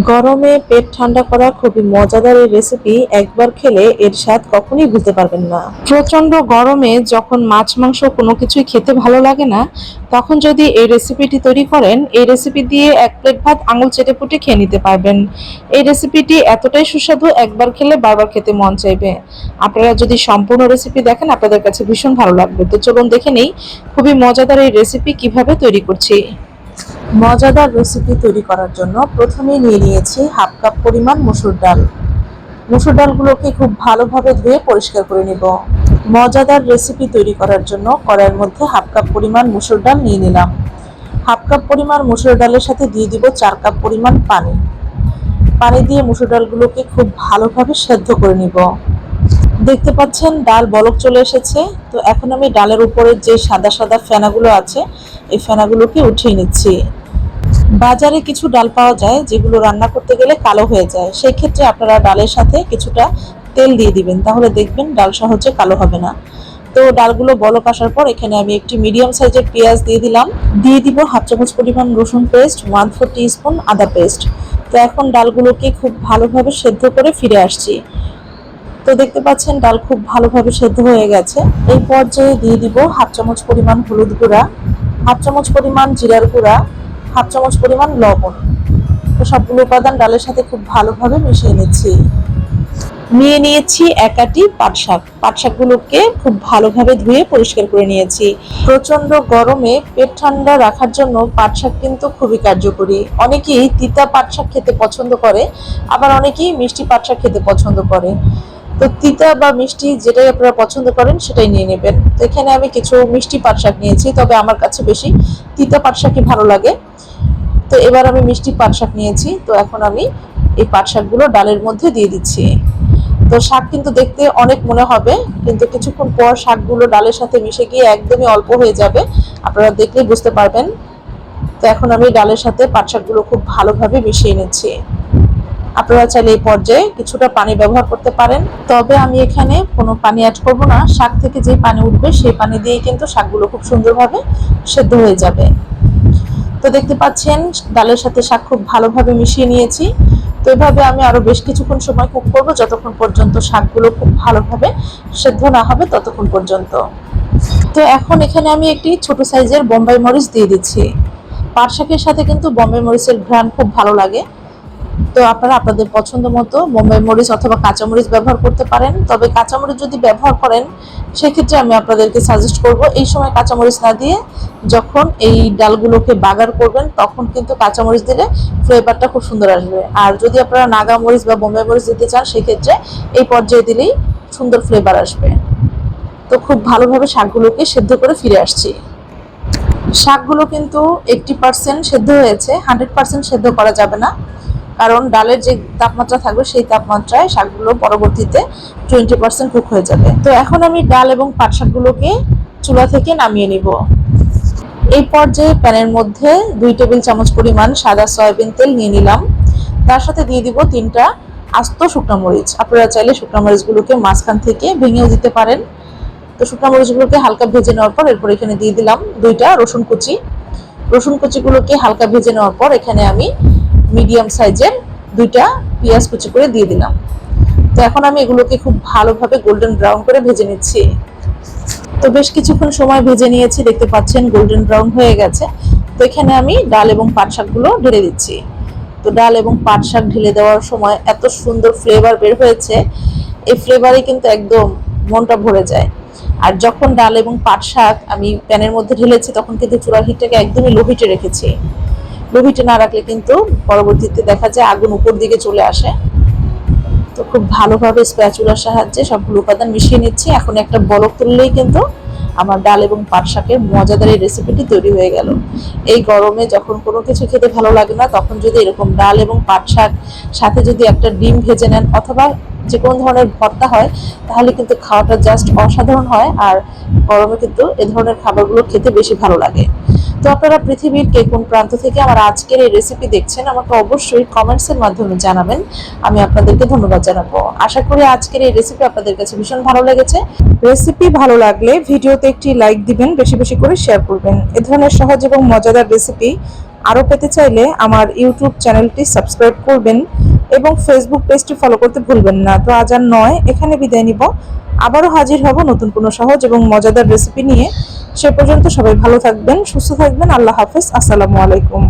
গরমে পেট ঠান্ডা করা খুবই মজাদার এই রেসিপি একবার খেলে এর স্বাদ কখনোই বুঝতে পারবেন না। প্রচণ্ড গরমে যখন মাছ, মাংস কোনো কিছুই খেতে ভালো লাগে না, তখন যদি এই রেসিপিটি তৈরি করেন, এই রেসিপি দিয়ে এক প্লেট ভাত আঙুল চেটে পুটে খেয়ে নিতে পারবেন। এই রেসিপিটি এতটাই সুস্বাদু একবার খেলে বারবার খেতে মন চাইবে। আপনারা যদি সম্পূর্ণ রেসিপি দেখেন, আপনাদের কাছে ভীষণ ভালো লাগবে। তো চলুন দেখে নেই, খুবই মজাদার এই রেসিপি কীভাবে তৈরি করছি। মজাদার রেসিপি তৈরি করার জন্য প্রথমেই নিয়ে নিয়েছি হাফ কাপ পরিমাণ মসুর ডাল। মসুর ডালগুলোকে খুব ভালোভাবে ধুয়ে পরিষ্কার করে নেব। মজাদার রেসিপি তৈরি করার জন্য কড়াইয়ের মধ্যে হাফ কাপ পরিমাণ মসুর ডাল নিয়ে নিলাম। হাফ কাপ পরিমাণ মসুর ডালের সাথে দিয়ে দিব চার কাপ পরিমাণ পানি। পানি দিয়ে মসুর ডালগুলোকে খুব ভালোভাবে সেদ্ধ করে নিব। দেখতে পাচ্ছেন, ডাল বলক চলে এসেছে। তো এখন আমি ডালের উপরে যে সাদা সাদা ফেনাগুলো আছে, এই ফেনাগুলোকে উঠিয়ে নিচ্ছি। বাজারে কিছু ডাল পাওয়া যায় যেগুলো রান্না করতে গেলে কালো হয়ে যায়। সেই ক্ষেত্রে আপনারা ডালের সাথে কিছুটা তেল দিয়ে দিবেন। তাহলে দেখবেন ডাল সহজে কালো হবে না। তো ডালগুলো বলক আসার পর এখানে আমি একটি মিডিয়াম সাইজের পেঁয়াজ দিয়ে দিলাম। দিয়ে দিব হাফ চামচ পরিমাণ রসুন পেস্ট ওয়ান ফোর স্পুন আদা পেস্ট। তো এখন ডালগুলোকে খুব ভালোভাবে সেদ্ধ করে ফিরে আসছি। তো দেখতে পাচ্ছেন ডাল খুব ভালোভাবে সেদ্ধ হয়ে গেছে। এই পর্যায়ে দিয়ে দিব হাফ চামচ পরিমাণ হলুদ গুঁড়া, হাফ চামচ পরিমাণ জিরার গুঁড়া হাফ চামচ পরিমাণ লবণ। তো সবগুলো উপাদান ডালের সাথে খুব ভালোভাবে মিশিয়ে নিচ্ছি। নিয়ে নিয়েছি একাটি পাট শাক। পাট শাকগুলোকে খুব ভালোভাবে ধুয়ে পরিষ্কার করে নিয়েছি। প্রচণ্ড গরমে পেট ঠান্ডা রাখার জন্য পাট শাক কিন্তু খুবই কার্যকরী। অনেকেই তিতা পাট শাক খেতে পছন্দ করে, আবার অনেকেই মিষ্টি পাট শাক খেতে পছন্দ করে। তো তিতা বা মিষ্টি যেটাই আপনারা পছন্দ করেন সেটাই নিয়ে নেবেন। তো এখানে আমি কিছু মিষ্টি পাট শাক নিয়েছি, তবে আমার কাছে বেশি তিতা পাট শাকই ভালো লাগে। তো এবার আমি মিষ্টি পাট শাক নিয়েছি, তো এখন আমি এই পাট শাকগুলো ডালের মধ্যে দিয়ে দিচ্ছি। তো শাক কিন্তু দেখতে অনেক মনে হবে, কিন্তু কিছুক্ষণ পর শাকগুলো ডালের সাথে মিশে গিয়ে একদমই অল্প হয়ে যাবে। আপনারা দেখলেই বুঝতে পারবেন। তো এখন আমি ডালের সাথে পাট শাকগুলো খুব ভালোভাবে মিশিয়ে নিচ্ছি। আপনারা চাইলে এই পর্যায়ে কিছুটা পানি ব্যবহার করতে পারেন। তবে আমি এখানে কোনো পানি অ্যাড করব না। শাক থেকে যে পানি উঠবে, সেই পানি দিয়েই কিন্তু শাকগুলো খুব সুন্দরভাবে সেদ্ধ হয়ে যাবে। তো দেখতে পাচ্ছেন, ডালের সাথে শাক খুব ভালোভাবে মিশিয়ে নিয়েছি। তো এভাবে আমি আরও বেশ কিছুক্ষণ সময় কুক করব, যতক্ষণ পর্যন্ত শাকগুলো খুব ভালোভাবে সেদ্ধ না হবে ততক্ষণ পর্যন্ত। তো এখন এখানে আমি একটি ছোট সাইজের বোম্বাই মরিচ দিয়ে দিচ্ছি। পাট শাকের সাথে কিন্তু বোম্বাই মরিচের ঘ্রাণ খুব ভালো লাগে। তো আপনারা আপনাদের পছন্দ মতো বোম্বাই মরিচ অথবা কাঁচামরিচ ব্যবহার করতে পারেন। তবে কাঁচামরিচ যদি ব্যবহার করেন, সেক্ষেত্রে আমি আপনাদেরকে সাজেস্ট করব, এই সময় কাঁচামরিচ না দিয়ে যখন এই ডালগুলোকে বাগার করবেন, তখন কিন্তু কাঁচামরিচ দিলে ফ্লেভারটা খুব সুন্দর আসবে। আর যদি আপনারা নাগা মরিচ বা বোম্বাই মরিচ দিতে চান, সেক্ষেত্রে এই পর্যায়ে দিলেই সুন্দর ফ্লেভার আসবে। তো খুব ভালোভাবে শাকগুলোকে সেদ্ধ করে ফিরে আসছি। শাকগুলো কিন্তু এইটটি পার্সেন্ট সেদ্ধ হয়েছে হান্ড্রেড পার্সেন্ট সেদ্ধ করা যাবে না। কারণ ডালের যে তাপমাত্রা থাকবে সেই তাপমাত্রায় শাকগুলো পরবর্তীতে টোয়েন্টি পার্সেন্ট কুক হয়ে যাবে। তো এখন আমি ডাল এবং পাট শাকগুলোকে চুলা থেকে নামিয়ে নিব। এই পর্যায়ে প্যানের মধ্যে দুই টেবিল চামচ পরিমাণ সাদা সয়াবিন তেল নিয়ে নিলাম। তার সাথে দিয়ে দিব তিনটা আস্ত শুকনো মরিচ। আপনারা চাইলে শুকনো মরিচগুলোকে মাঝখান থেকে ভেঙেও দিতে পারেন। তো শুকনো মরিচগুলোকে হালকা ভেজে নেওয়ার পর এরপর এখানে দিয়ে দিলাম দুইটা রসুন কুচি। রসুন কুচিগুলোকে হালকা ভেজে নেওয়ার পর এখানে আমি মিডিয়াম সাইজের দুইটা পেঁয়াজ কুচি করে দিয়ে দিলাম। তো এখন আমি এগুলোকে খুব ভালোভাবে গোল্ডেন ব্রাউন করে ভেজে নিচ্ছি। তো বেশ কিছুক্ষণ সময় ভেজে নিয়েছি, দেখতে পাচ্ছেন গোল্ডেন ব্রাউন হয়ে গেছে। তো এখানে আমি ডাল এবং পাট শাকগুলো ঢেলে দিচ্ছি। তো ডাল এবং পাট শাক ঢেলে দেওয়ার সময় এত সুন্দর ফ্লেভার বের হয়েছে, এই ফ্লেভারে কিন্তু একদম মনটা ভরে যায়। আর যখন ডাল এবং পাট শাক আমি প্যানের মধ্যে ঢেলেছি, তখন কিন্তু চুলার হিটটাকে একদমই লো হিটে রেখেছি। লো হিটে না রাখলে কিন্তু পরবর্তীতে দেখা যায় আগুন উপর দিকে চলে আসে। তো খুব ভালোভাবে স্প্যাচুলার সাহায্যে সবগুলো উপাদান মিশিয়ে নিচ্ছি। এখন একটা বলক তুললেই কিন্তু আমার ডাল এবং পাট শাকের মজাদার এই রেসিপিটি তৈরি হয়ে গেল। এই গরমে যখন কোনো কিছু খেতে ভালো লাগে না, তখন যদি এরকম ডাল এবং পাট শাক সাথে যদি একটা ডিম ভেজে নেন অথবা যে কোনো ধরনের ভর্তা হয়, তাহলে কিন্তু খাওয়াটা জাস্ট অসাধারণ হয় আর গরমে কিন্তু এ ধরনের খাবারগুলো খেতে বেশি ভালো লাগে। তো আপনারা পৃথিবীর কে কোন প্রান্ত থেকে আমার আজকের এই রেসিপি দেখছেন, আমাকে অবশ্যই কমেন্টসের মাধ্যমে জানাবেন। আমি আপনাদেরকে ধন্যবাদ জানাব। আশা করি আজকের এই রেসিপি আপনাদের কাছে ভীষণ ভালো লেগেছে। রেসিপি ভালো লাগলে ভিডিওতে একটি লাইক দিবেন, বেশি বেশি করে শেয়ার করবেন। এ ধরনের সহজ এবং মজাদার রেসিপি আরও পেতে চাইলে আমার ইউটিউব চ্যানেলটি সাবস্ক্রাইব করবেন। এবং ফেসবুক পেজটি ফলো করতে ভুলবেন না। তো আজ আর নয়, এখানে বিদায় নিব। আবারও হাজির হব নতুন কোনো সহজ এবং মজাদার রেসিপি নিয়ে। সে পর্যন্ত সবাই ভালো থাকবেন, সুস্থ থাকবেন। আল্লাহ হাফেজ। আসসালামু আলাইকুম।